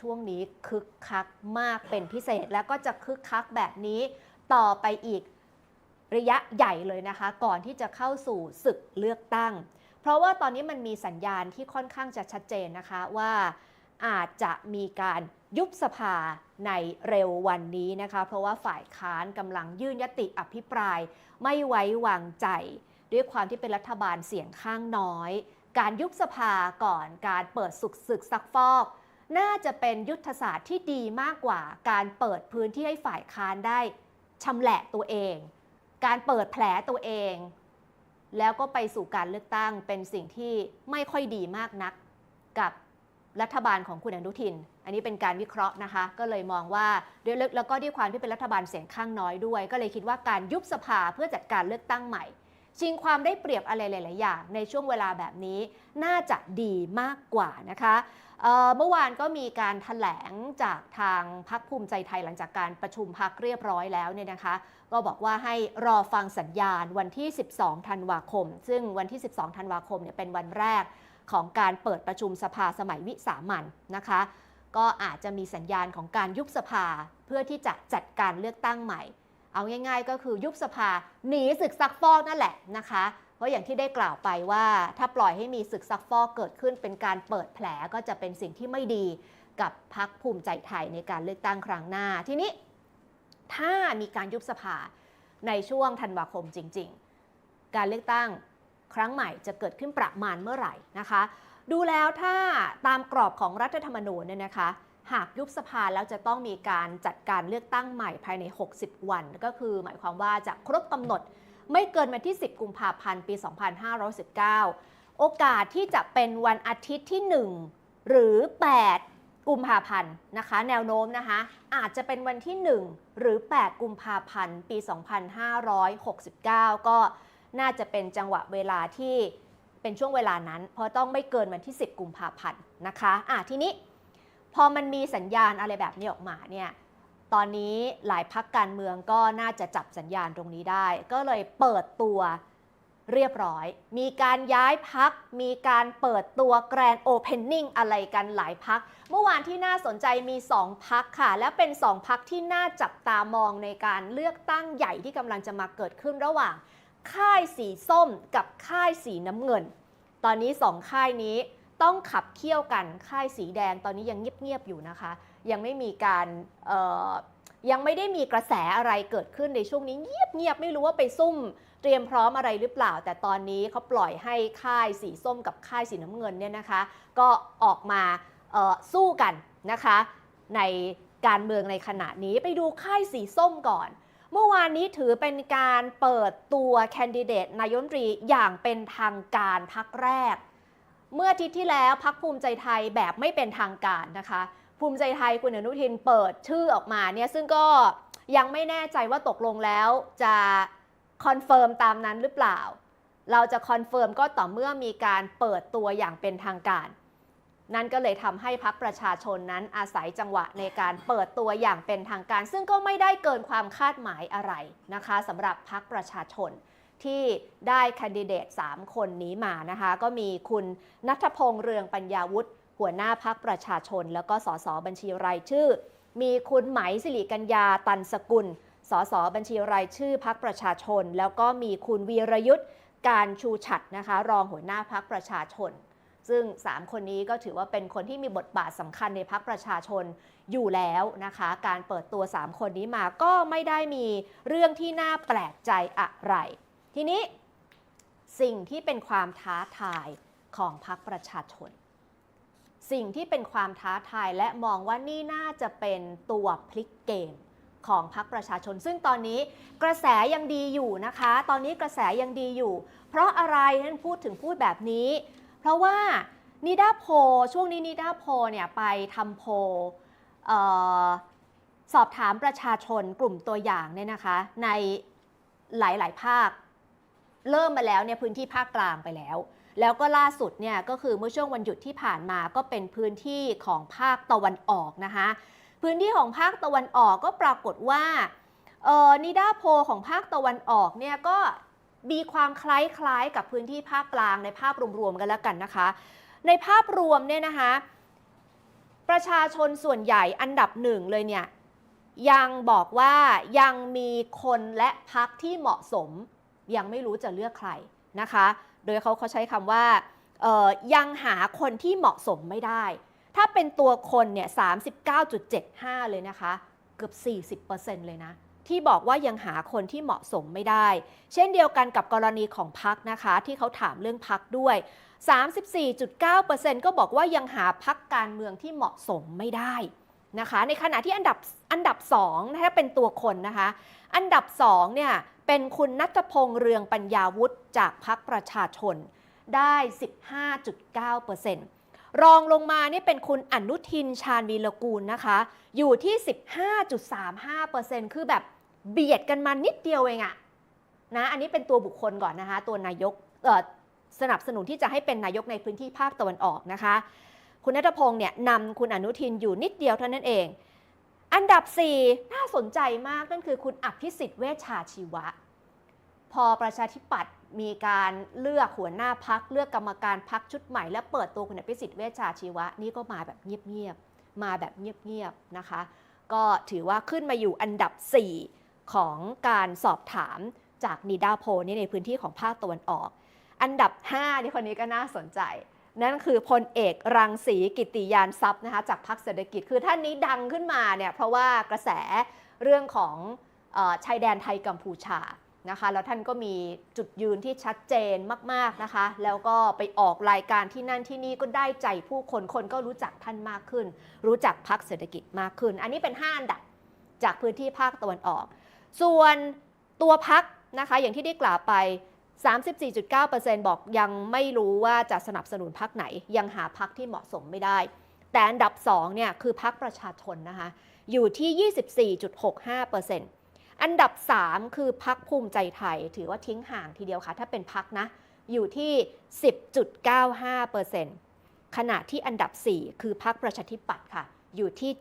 ช่วงนี้คึกคักมากเป็นพิเศษ แล้วก็จะคึกคักแบบนี้ต่อไปอีกระยะใหญ่เลยนะคะ ก่อนที่จะเข้าสู่ศึกเลือกตั้ง เพราะว่าตอนนี้มันมีสัญญาณที่ค่อนข้างจะชัดเจนนะคะว่าอาจจะมีการยุบสภาในเร็ววันนี้นะคะ เพราะว่าฝ่ายค้านกำลังยื่นยติอภิปราย ไม่ไว้วางใจ ด้วยความที่เป็นรัฐบาลเสียงข้างน้อย การยุบสภาก่อนการเปิดศึกศึกซักฟอก น่าจะเป็นยุทธศาสตร์ที่ดีมากกว่าการเปิดพื้นที่ให้ฝ่ายค้านได้ชำแหละตัวเอง การเปิดแผลตัวเอง แล้วก็ไปสู่การเลือกตั้งเป็นสิ่งที่ไม่ค่อยดีมากนักกับรัฐบาลของคุณอนุทิน อันนี้เป็นการวิเคราะห์นะคะ ก็เลยมองว่าด้วยแล้วก็ด้วยความที่เป็นรัฐบาลเสียงข้างน้อยด้วย ก็เลยคิดว่าการยุบสภาเพื่อจัดการเลือกตั้งใหม่ ชิงความได้เปรียบอะไรหลาย ๆ อย่างในช่วงเวลาแบบนี้น่าจะดีมากกว่านะคะ เมื่อวานก็มีการถแถลงจากทางพักภูมิใจไทยหลังจากการประชุมพักเรียบร้อยแล้วเนี่ยนะคะ ก็บอกว่าให้รอฟังสัญญาณวันที่ 12 ธันวาคม ซึ่งวันที่ 12 ธันวาคมเนี่ยเป็นวันแรกของการเปิดประชุมสภาสมัยวิสามันนะคะ ก็อาจจะมีสัญญาณของการยุบสภาเพื่อที่จะจัดการเลือกตั้งใหม่ เอาง่าย ๆ ก็คือยุบสภาหนีศึกซักฟอกนั่นแหละนะคะ ราะอย่างที่ได้กล่าวไปว่าถ้าปล่อยให้มีศึกซักฟอกเกิดขึ้นเป็นการเปิดแผลก็จะเป็นสิ่งที่ไม่ดีกับพักภูมิใจไทยในการเลือกตั้งครั้งหน้า ทีนี้ถ้ามีการยุบสภาในช่วงธันวาคมจริง ๆ การเลือกตั้งครั้งใหม่จะเกิดขึ้นประมาณเมื่อไหร่นะคะ ดูแล้วถ้าตามกรอบของรัฐธรรมนูญเนี่ยนะคะ หากยุบสภาแล้วจะต้องมีการจัดการเลือกตั้งใหม่ภายใน 60 วัน ก็คือหมายความว่าจะครบกำหนด ไม่เกินวันที่ 10 กุมภาพันธ์ ปี 2519 โอกาสที่จะเป็นวันอาทิตย์ที่ 1 หรือ 8 กุมภาพันธ์นะคะ แนวโน้มนะคะ อาจจะเป็นวันที่ 1 หรือ 8 กุมภาพันธ์ ปี 2569 ก็น่าจะเป็นจังหวะเวลาที่เป็นช่วงเวลานั้น เพราะต้องไม่เกินวันที่ 10 กุมภาพันธ์นะคะ อะทีนี้พอมันมีสัญญาณอะไรแบบนี้ออกมาเนี่ย ตอนนี้หลายพักการเมืองก็น่าจะจับสัญญาณตรงนี้ได้ ก็เลยเปิดตัวเรียบร้อย มีการย้ายพัก มีการเปิดตัวแกรนโอเพนนิ่งอะไรกันหลายพัก เมื่อวานที่น่าสนใจมี 2 พักค่ะ และเป็น 2 พักที่น่าจับตามองในการเลือกตั้งใหญ่ที่กำลังจะมาเกิดขึ้นระหว่าง ค่ายสีส้มกับค่ายสีน้ำเงิน ตอนนี้สองค่ายนี้ต้องขับเคี่ยวกัน ค่ายสีแดงตอนนี้ยังเงียบๆอยู่นะคะ ยังไม่มีการยังไม่ได้มีกระแสอะไรเกิดขึ้นในช่วงนี้เงียบๆไม่รู้ว่าไปซุ่ม เตรียมพร้อมอะไรหรือเปล่า แต่ตอนนี้เขาปล่อยให้ค่ายสีส้มกับค่ายสีน้ำเงินเนี่ยนะคะ ก็ออกมาสู้กันนะคะ ในการเมืองในขณะนี้ไปดูค่ายสีส้มก่อน เมื่อวานนี้ถือเป็นการเปิดตัวแคนดิเดตนายมนตรีอย่างเป็นทางการพักแรก เมื่ออาทิตย์ที่แล้วพักภูมิใจไทยแบบไม่เป็นทางการนะคะ ภูมิใจไทยคุณอนุทินเปิดชื่อออกมาเนี่ยซึ่งก็ยังไม่แน่ใจว่าตกลงแล้วจะคอนเฟิร์มตามนั้นหรือเปล่า เราจะคอนเฟิร์มก็ต่อเมื่อมีการเปิดตัวอย่างเป็นทางการ นั่นก็เลยทำให้พักประชาชนนั้นอาศัยจังหวะในการเปิดตัวอย่างเป็นทางการ ซึ่งก็ไม่ได้เกินความคาดหมายอะไรนะคะสำหรับพักประชาชนที่ได้คนดิเดต 3 คนนี้มานะคะ ก็มีคุณนัทพงษ์เรืองปัญญาวุฒิ หัวหน้าพักประชาชน แล้วก็สสบัญชีรายชื่อ มีคุณไหมสิริกัญญาตันสกุล สสบัญชีรายชื่อพักประชาชน แล้วก็มีคุณวีรยุทธ์การชูฉัดนะคะ รองหัวหน้าพักประชาชน ซึ่ง 3 คนนี้ก็ถือว่าเป็นคนที่มีบทบาทสำคัญในพักประชาชนอยู่แล้วนะคะ การเปิดตัว 3 คนนี้มาก็ไม่ได้มีเรื่องที่น่าแปลกใจอะไร ทีนี้สิ่งที่เป็นความท้าทายของพรรคประชาชน สิ่งที่เป็นความท้าทายและมองว่านี่น่าจะเป็นตัวพลิกเกมของพรรคประชาชน ซึ่งตอนนี้กระแสยังดีอยู่นะคะ ตอนนี้กระแสยังดีอยู่ เพราะอะไรท่านพูดถึงพูดแบบนี้ เพราะว่านิดาโพลช่วงนี้นิดาโพลเนี่ยไปทำโพออสอบถามประชาชนกลุ่มตัวอย่างเนี่ยนะคะ ในหลาย ๆ ภาค เริ่มมาแล้วเนี่ยพื้นที่ภาคกลางไปแล้ว แล้วก็ล่าสุดเนี่ยก็คือเมื่อช่วงวันหยุดที่ผ่านมาก็เป็นพื้นที่ของภาคตะวันออกนะคะพื้นที่ของภาคตะวันออกก็ปรากฏว่านิดาโพของภาคตะวันออกเนี่ยก็มีความคล้ายๆกับพื้นที่ภาคกลางในภาพรวมๆกันแล้วกันนะคะ ในภาพรวมเนี่ยนะคะ ประชาชนส่วนใหญ่อันดับหนึ่งเลยเนี่ยยังบอกว่ายังมีคนและพักที่เหมาะสม ยังไม่รู้จะเลือกใครนะคะ โดยเขาเขาใช้คำว่ายังหาคนที่เหมาะสมไม่ได้ ถ้าเป็นตัวคนเนี่ย 39.75 เลยนะคะ เกือบ 40%เลยนะ ที่บอกว่ายังหาคนที่เหมาะสมไม่ได้ เช่นเดียวกันกับกรณีของพักนะคะ ที่เขาถามเรื่องพักด้วย 34.9%ก็บอกว่ายังหาพักการเมืองที่เหมาะสมไม่ได้นะคะ ในขณะที่อันดับ อันดับ2ถ้าเป็นตัวคนนะคะ อันดับ2เนี่ยเป็นคุณนัทพงษ์เรืองปัญญาวุฒิจากพักประชาชนได้ 15.9%รองลงมานี่เป็นคุณอนุทินชาญวีรกูลนะคะ อยู่ที่ 15.35%คือแบบเบียดกันมานิดเดียวเองอะนะอันนี้เป็นตัวบุคคลก่อนนะคะ ตัวนายกสนับสนุนที่จะให้เป็นนายกในพื้นที่ภาคตะวันออกนะคะ คุณนัทพงศ์เนี่ยนำคุณอนุทินอยู่นิดเดียวเท่านั้นเอง อันดับ 4 น่าสนใจมากนั่นคือคุณอภิสิทธิ์เวชชาชีวะ พอประชาธิปัตย์มีการเลือกหัวหน้าพักเลือกกรรมการพักชุดใหม่ และเปิดตัวคุณอภิสิทธิ์เวชชาชีวะ นี่ก็มาแบบเงียบๆมาแบบเงียบๆนะคะ ก็ถือว่าขึ้นมาอยู่อันดับ 4 ของการสอบถามจากนีดาโพนี่ในพื้นที่ของภาคตะวันออก อันดับ5ที่คนนี้ก็น่าสนใจ นั่นคือพลเอกรังสีกิติยานทรัพย์นะคะจากพรรคเศรษฐกิจคือท่านนี้ดังขึ้นมาเนี่ยเพราะว่ากระแสเรื่องของออชายแดนไทยกัมพูชานะคะแล้วท่านก็มีจุดยืนที่ชัดเจนมากๆนะคะ แล้วก็ไปออกรายการที่นั่นที่นี่ก็ได้ใจผู้คนคนก็รู้จักท่านมากขึ้น รู้จักพรรคเศรษฐกิจมากขึ้น อันนี้เป็น5อันดับจากพื้นที่ภาคตะวันออก ส่วนตัวพักนะคะอย่างที่ได้กล่าวไป 34.9%บอกยังไม่รู้ว่าจะสนับสนุนพักไหน ยังหาพักที่เหมาะสมไม่ได้ แต่อันดับ2เนี่ยคือพักประชาชนนะคะอยู่ที่ 24.65%อันดับ 3 คือพักภูมิใจไทย ถือว่าทิ้งห่างทีเดียวค่ะ ถ้าเป็นพักนะ อยู่ที่ 10.95%ขณะที่อันดับ 4 คือพักประชาธิปัตย์ค่ะ อยู่ที่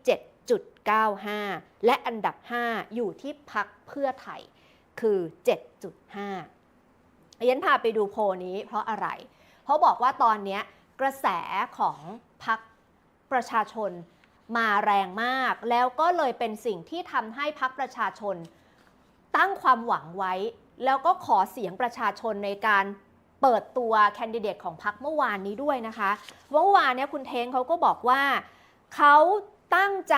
7.95 และอันดับ 5 อยู่ที่พักเพื่อไทยคือ 7.5 ยันพาไปดูโพนี้เพราะอะไร เพราะบอกว่าตอนนี้กระแสของพักประชาชนมาแรงมาก แล้วก็เลยเป็นสิ่งที่ทำให้พักประชาชน ตั้งความหวังไว้ แล้วก็ขอเสียงประชาชนในการเปิดตัวแคนดิเดตของพักเมื่อวานนี้ด้วยนะคะเมื่อวานเนี้ยคุณเทงเขาก็บอกว่าเขาตั้งใจ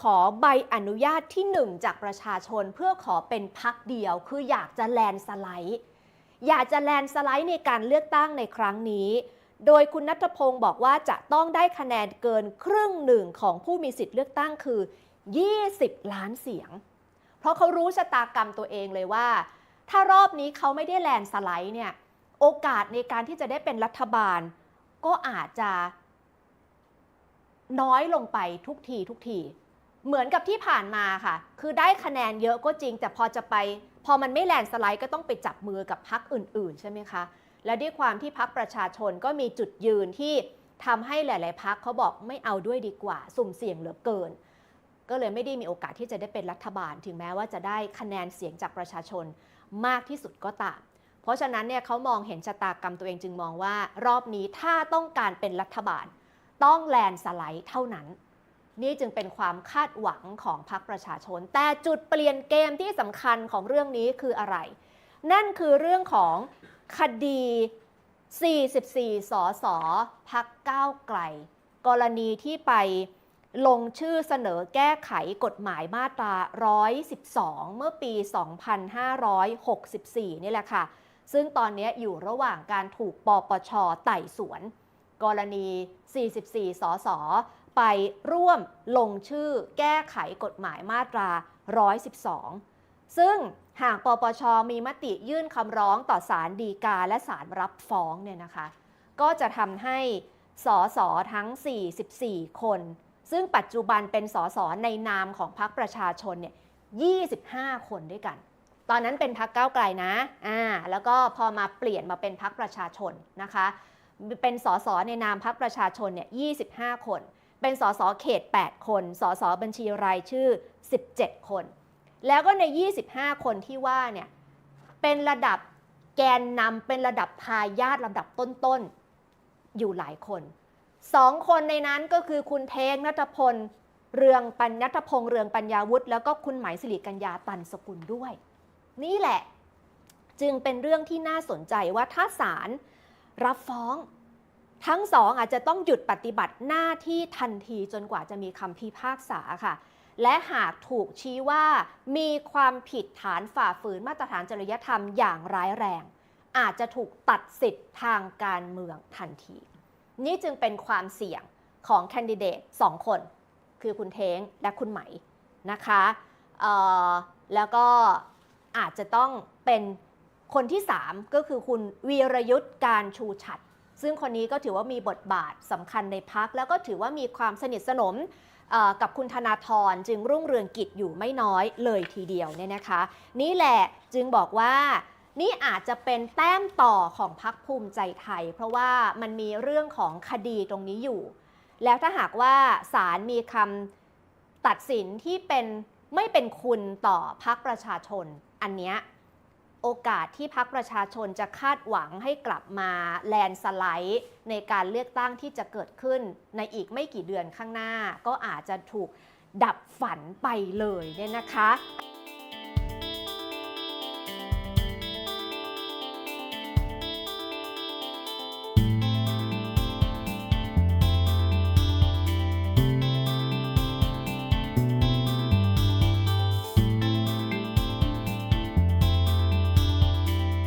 ขอใบอนุญาตที่หนึ่งจากประชาชนเพื่อขอเป็นพักเดียว คืออยากจะแลนด์สไลด์ อยากจะแลนสไลด์ในการเลือกตั้งในครั้งนี้ โดยคุณนัทพงศ์บอกว่าจะต้องได้คะแนนเกินครึ่งหนึ่งของผู้มีสิทธิ์เลือกตั้งคือ 20 ล้านเสียง เพราะเขารู้ชะตากรรมตัวเองเลยว่า ถ้ารอบนี้เขาไม่ได้แลนสไลด์เนี่ยโอกาสในการที่จะได้เป็นรัฐบาล ก็อาจจะ น้อยลงไปทุกทีทุกที เหมือนกับที่ผ่านมาค่ะ คือได้คะแนนเยอะก็จริง แต่พอจะไป พอมันไม่แลนด์สไลด์ก็ต้องไปจับมือกับพักอื่น ๆ ใช่ไหมคะ และด้วยความที่พักประชาชนก็มีจุดยืนที่ทำให้หลาย ๆ พักเขาบอกไม่เอาด้วยดีกว่า สุ่มเสี่ยงเหลือเกิน ก็เลยไม่ได้มีโอกาสที่จะได้เป็นรัฐบาล ถึงแม้ว่าจะได้คะแนนเสียงจากประชาชนมากที่สุดก็ตาม เพราะฉะนั้นเนี่ยเขามองเห็นชะตากรรมตัวเองจึงมองว่า รอบนี้ถ้าต้องการเป็นรัฐบาล ต้องแลนด์สไลด์เท่านั้น นี่จึงเป็นความคาดหวังของพรรคประชาชน แต่จุดเปลี่ยนเกมที่สำคัญของเรื่องนี้คืออะไร นั่นคือเรื่องของคดี 44 สสพักก้าวไกล กรณีที่ไปลงชื่อเสนอแก้ไขกฎหมายมาตรา 112 เมื่อปี 2564 นี่แหละค่ะ ซึ่งตอนนี้อยู่ระหว่างการถูกปปชไต่สวน กรณี 44 สส ไปร่วมลงชื่อแก้ไขกฎหมายมาตรา 112 ซึ่งหากปปชมีมติยื่นคำร้องต่อศาลฎีกาและศาลรับฟ้องเนี่ยนะคะ ก็จะทำให้สสทั้ง 44 คน ซึ่งปัจจุบันเป็นสสในนามของพรรคประชาชนเนี่ย 25 คนด้วยกัน ตอนนั้นเป็นพรรคก้าวไกลนะ อ่า แล้วก็พอมาเปลี่ยนมาเป็นพรรคประชาชนนะคะ เป็นสสในนามพรรคประชาชนเนี่ย 25 คน เป็นสสเขต 8 คนสสบัญชีรายชื่อ 17 คน แล้วก็ใน 25 คนที่ว่าเนี่ยเป็นระดับแกนนำเป็นระดับทายาทลำดับต้นๆ อยู่หลายคนสองคนในนั้นก็คือคุณเทงนัทพล เรืองปัญญทพงษ์เรืองปัญญาวุฒิแล้วก็คุณหมายสิริกัญญาตันสกุลด้วย นี่แหละ จึงเป็นเรื่องที่น่าสนใจว่าถ้าศาลรับฟ้อง ทั้งสองอาจจะต้องหยุดปฏิบัติหน้าที่ทันทีจนกว่าจะมีคำพิพากษาค่ะ และหากถูกชี้ว่ามีความผิดฐานฝ่าฝืนมาตรฐานจริยธรรมอย่างร้ายแรง อาจจะถูกตัดสิทธิ์ทางการเมืองทันที นี่จึงเป็นความเสี่ยงของแคนดิเดตสองคน คือคุณเท้งและคุณไหมนะคะแล้วก็อาจจะต้องเป็นคนที่ 3 ก็คือคุณวีรยุทธ์การชูฉัด ซึ่งคนนี้ก็ถือว่ามีบทบาทสำคัญในพัก แล้วก็ถือว่ามีความสนิทสนมกับคุณธนาธรจึงรุ่งเรืองกิจอยู่ไม่น้อยเลยทีเดียวเนี่ยนะคะ นี่แหละจึงบอกว่านี่อาจจะเป็นแต้มต่อของพักภูมิใจไทย เพราะว่ามันมีเรื่องของคดีตรงนี้อยู่ แล้วถ้าหากว่าศาลมีคำตัดสินที่เป็นไม่เป็นคุณต่อพักประชาชนอันเนี้ย โอกาสที่พักประชาชนจะคาดหวังให้กลับมาแลนสไลด์ในการเลือกตั้งที่จะเกิดขึ้นในอีกไม่กี่เดือนข้างหน้า ก็อาจจะถูกดับฝันไปเลยเนี่ยนะคะ